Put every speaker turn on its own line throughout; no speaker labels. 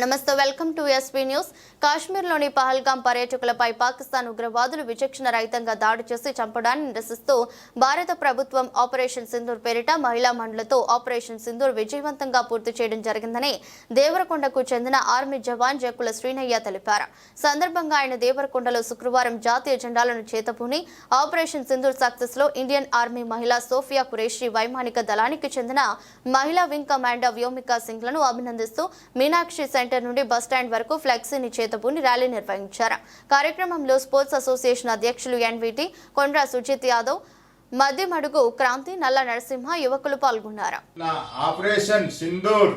నమస్తే welcome to SP news. కాశ్మీర్లోని పహల్గాం పర్యాటకులపై పాకిస్తాన్ ఉగ్రవాదులు విచక్షణ రహితంగా దాడి చేసి చంపడాన్ని నిరసిస్తూ భారత ప్రభుత్వం ఆపరేషన్ సింధూర్ పేరిట మహిళా మండలతో ఆపరేషన్ సింధూర్ విజయవంతంగా పూర్తి చేయడం జరిగిందని దేవరకొండకు చెందిన ఆర్మీ జవాన్ జకుల శ్రీనయ్య తెలిపారు. సందర్భంగా ఆయన దేవరకొండలో శుక్రవారం జాతీయ జెండాలను చేతపూని ఆపరేషన్ సింధూర్ సక్సెస్లో ఇండియన్ ఆర్మీ మహిళా సోఫియా కురేషి వైమానిక దళానికి చెందిన మహిళా వింగ్ కమాండర్ వ్యోమికా సింగ్లను అభినందిస్తూ మీనాక్షి సెంటర్ నుండి బస్టాండ్ వరకు ఫ్లెక్సీని చేతపూని ర్యాలీ నిర్వహించారు. కార్యక్రమంలో స్పోర్ట్స్ అసోసియేషన్ అధ్యక్షులు ఎన్విటి కొండ్రా సుజిత్ యాదవ్ మధ్యమడుగు క్రాంతి నల్ల నరసింహ యువకులు పాల్గొన్నారు.
ఆపరేషన్ సింధూర్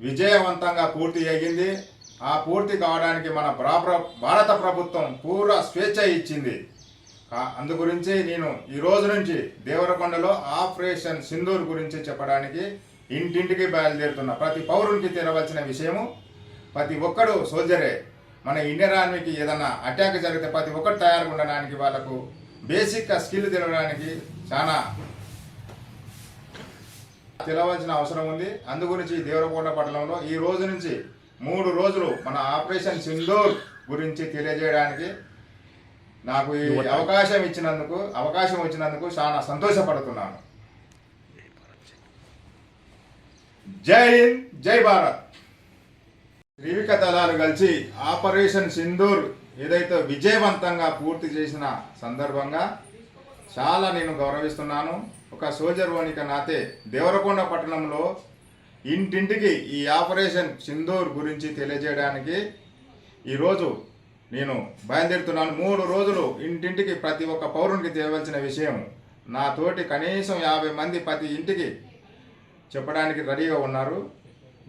విజయవంతంగా పూర్తి అయ్యింది. ఆ పూర్తి కావడానికి మన భారత ప్రభుత్వం పూర్వ స్వేచ్ఛ ఇచ్చింది. అందు గురించి నేను ఈ రోజు నుంచి దేవరకొండలో ఆపరేషన్ సింధూర్ గురించి చెప్పడానికి ఇంటింటికి బయలుదేరుతున్నా ప్రతి పౌరునికి తెరవలసిన విషయము ప్రతి ఒక్కడు సోల్జరే. మన ఇండియన్ ఆర్మీకి ఏదైనా అటాక్ జరిగితే ప్రతి ఒక్కరు తయారుగా ఉండడానికి వాళ్ళకు బేసిక్ స్కిల్ తెలవడానికి చాలా తెలవాల్సిన అవసరం ఉంది. అందు గురించి దేవరకోట పట్టణంలో ఈ రోజు నుంచి మూడు రోజులు మన ఆపరేషన్ సింధూర్ గురించి తెలియజేయడానికి నాకు ఈ అవకాశం ఇచ్చినందుకు అవకాశం వచ్చినందుకు చాలా సంతోషపడుతున్నాను. జై హింద్ జై భారత్. త్రివిక దళాలు కలిసి ఆపరేషన్ సింధూర్ ఏదైతే విజయవంతంగా పూర్తి చేసిన సందర్భంగా చాలా నేను గౌరవిస్తున్నాను. ఒక సోల్జర్ వణిక నాతే దేవరకొండ పట్టణంలో ఇంటింటికి ఈ ఆపరేషన్ సింధూర్ గురించి తెలియజేయడానికి ఈరోజు నేను బయలుదేరుతున్నాను. మూడు రోజులు ఇంటింటికి ప్రతి ఒక్క పౌరునికి తెలియవలసిన విషయం నాతోటి కనీసం యాభై మంది ప్రతి ఇంటికి చెప్పడానికి రెడీగా ఉన్నారు.